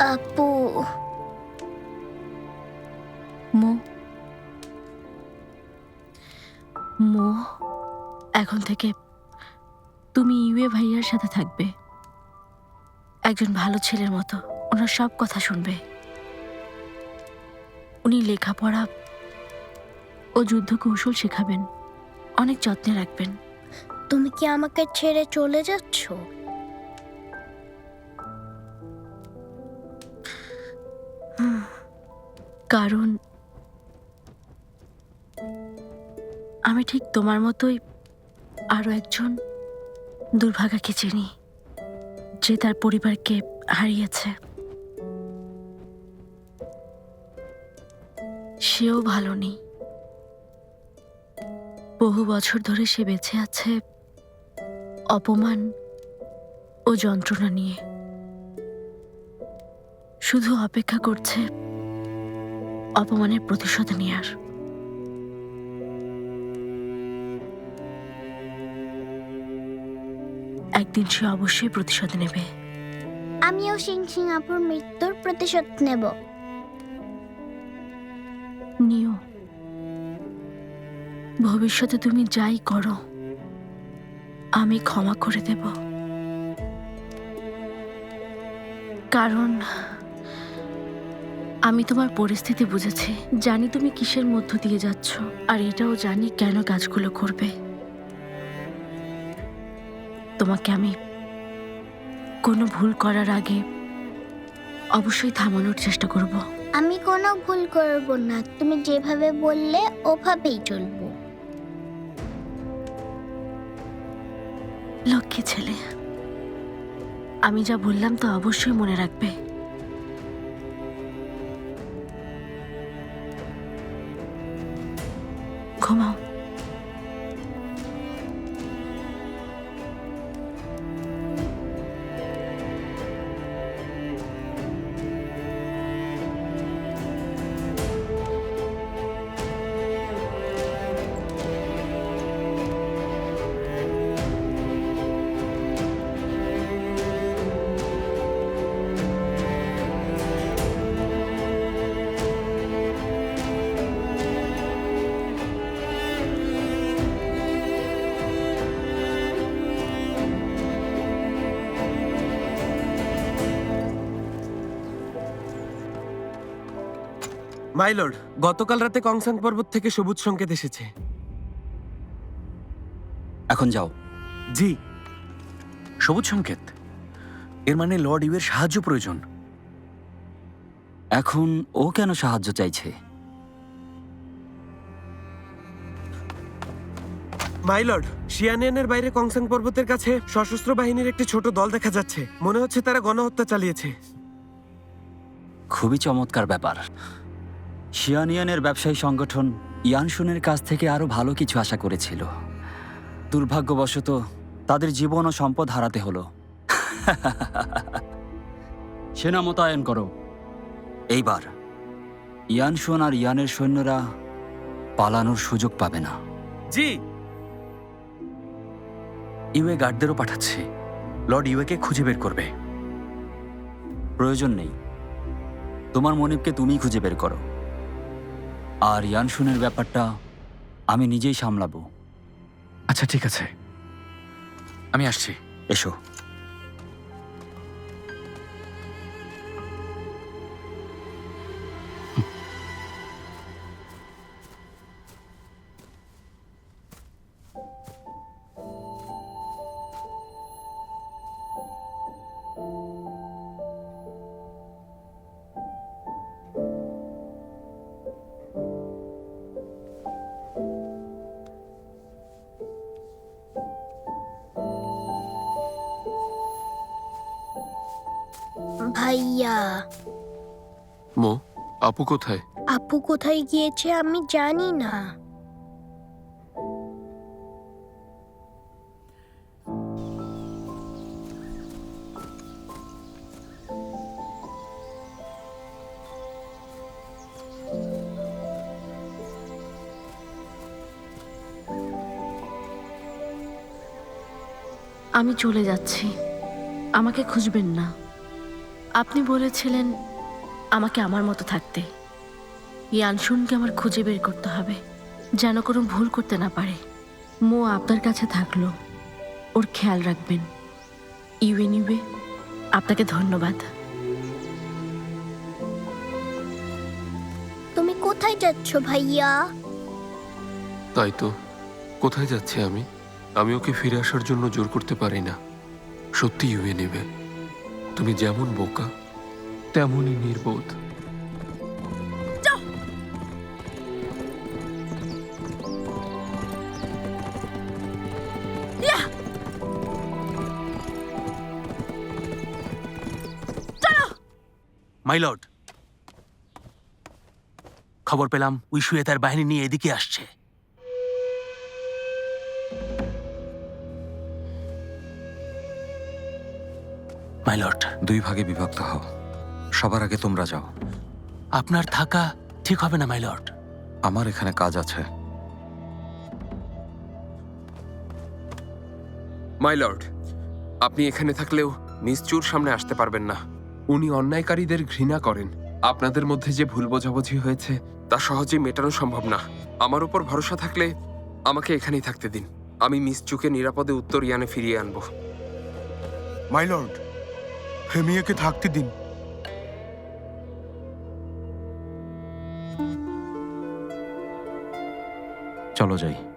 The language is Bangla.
আপু মো? মো এখন থেকে তুমি ইউএ ভাইয়ার সাথে থাকবে। একজন ভালো ছেলের মতো ওনার সব কথা শুনবে। উনি লেখাপড়া ও যুদ্ধ কৌশল শেখাবেন অনেক যত্নে রাখবেন। তুমি কি আমাকে ছেড়ে চলে যাচ্ছ? কারণ আমি ঠিক তোমার মতোই আরও একজন দুর্ভাগাকে চিনি, যে তার পরিবারকে হারিয়েছে। সেও ভালো নেই। বহু বছর ধরে সে বেঁচে আছে অপমান ও যন্ত্রণা নিয়ে। শুধু অপেক্ষা করছে অপমানের প্রতিশোধ নেয়ার একদিন সে অবশ্যই প্রতিশোধ নেবে। আমিও সিং সিং আপুর মৃত্যুর প্রতিশোধ নেব। নিও। ভবিষ্যতে তুমি যাই করো আমি ক্ষমা করে দেব। কারণ আমি তোমার পরিস্থিতি বুঝেছি। জানি তুমি কিসের মধ্য দিয়ে যাচ্ছ আর এটাও জানি কেন কাজগুলো করবে। তোমাকে আমি কোনো ভুল করার আগে অবশ্যই থামানোর চেষ্টা করব। আমি কোনো ভুল করব না তুমি যেভাবে বললে ওভাবেই চলবো। লক্ষ্মী ছেলে আমি যা বললাম তো অবশ্যই মনে রাখবে। মাইলর্ড গতকাল রাতে কংসাং পর্বত থেকে সবুজ সংকেত এসেছে। এখন যাও। জি। সবুজ সংকেত? এর মানে লর্ড ইউয়ের সাহায্য প্রয়োজন। এখন ও কেন সাহায্য চাইছে? মাইলর্ড শিয়ানিয়ানের বাইরে কংসাং পর্বতের কাছে সশস্ত্র বাহিনীর একটি ছোট দল দেখা যাচ্ছে। মনে হচ্ছে তারা গণহত্যা চালিয়েছে। খুবই চমৎকার ব্যাপার। শিয়ানিয়ানের ব্যবসায়ী সংগঠন ইয়ানশুনের কাছ থেকে আরও ভালো কিছু আশা করেছিল। দুর্ভাগ্যবশত তাদের জীবন ও সম্পদ হারাতে হলো। সেনা মোতায়েন করো। এইবার ইয়ানশুন আর ইয়ানের সৈন্যরা পালানোর সুযোগ পাবে না। জি। ইউএ গার্ডদেরও পাঠাচ্ছে। লর্ড ইউএকে খুঁজে বের করবে। প্রয়োজন নেই। তোমার মনিবকে তুমিই খুঁজে বের করো। আর ইয়ানশুনের ব্যাপারটা আমি নিজেই সামলাবো। আচ্ছা ঠিক আছে। আমি আসছি। এসো। ভাইয়া। মো আপু কোথায়? আপু কোথায় গিয়েছে আমি জানি না। আমি চলে যাচ্ছি। আমাকে খুঁজবেন না। আপনি বলেছিলেন আমাকে আমার মতো থাকতে। ইয়ানশুনকে আমার খুঁজে বের করতে হবে যেন কোনো ভুল করতে না পারে। মো আপনার কাছে থাকল। ওর খেয়াল রাখবেন। ইউএ নিবে আপনাকে ধন্যবাদ। তুমি কোথায় যাচ্ছ ভাইয়া? তাই তো কোথায় যাচ্ছে আমি? আমি ওকে ফিরে আসার জন্য জোর করতে পারি না। সত্যি ইউএ নেবে তুমি যেমন বোকা তেমনই নির্বোধ। মাইলর্ড খবর পেলাম উইশুয়ে তার বাহিনী নিয়ে এদিকে আসছে। মাইলর্ড দুই ভাগে বিভক্ত হও। সবার আগে তোমরা যাও। আপনার থাকা ঠিক হবে না মাইলর্ড আমার এখানে কাজ আছে। মাই লর্ড আপনি এখানে থাকলেও মিস চুর সামনে আসতে পারবেন না। উনি অন্যায়কারীদের ঘৃণা করেন। আপনাদের মধ্যে যে ভুল বোঝাবুঝি হয়েছে তা সহজেই মেটানো সম্ভব না। আমার উপর ভরসা থাকলে আমাকে এখানেই থাকতে দিন। আমি মিস চুকে নিরাপদে উত্তর ইয়ানে ফিরিয়ে আনব। মাই লর্ড হেমিয়াকে থাকতে দিন। চলো যাই।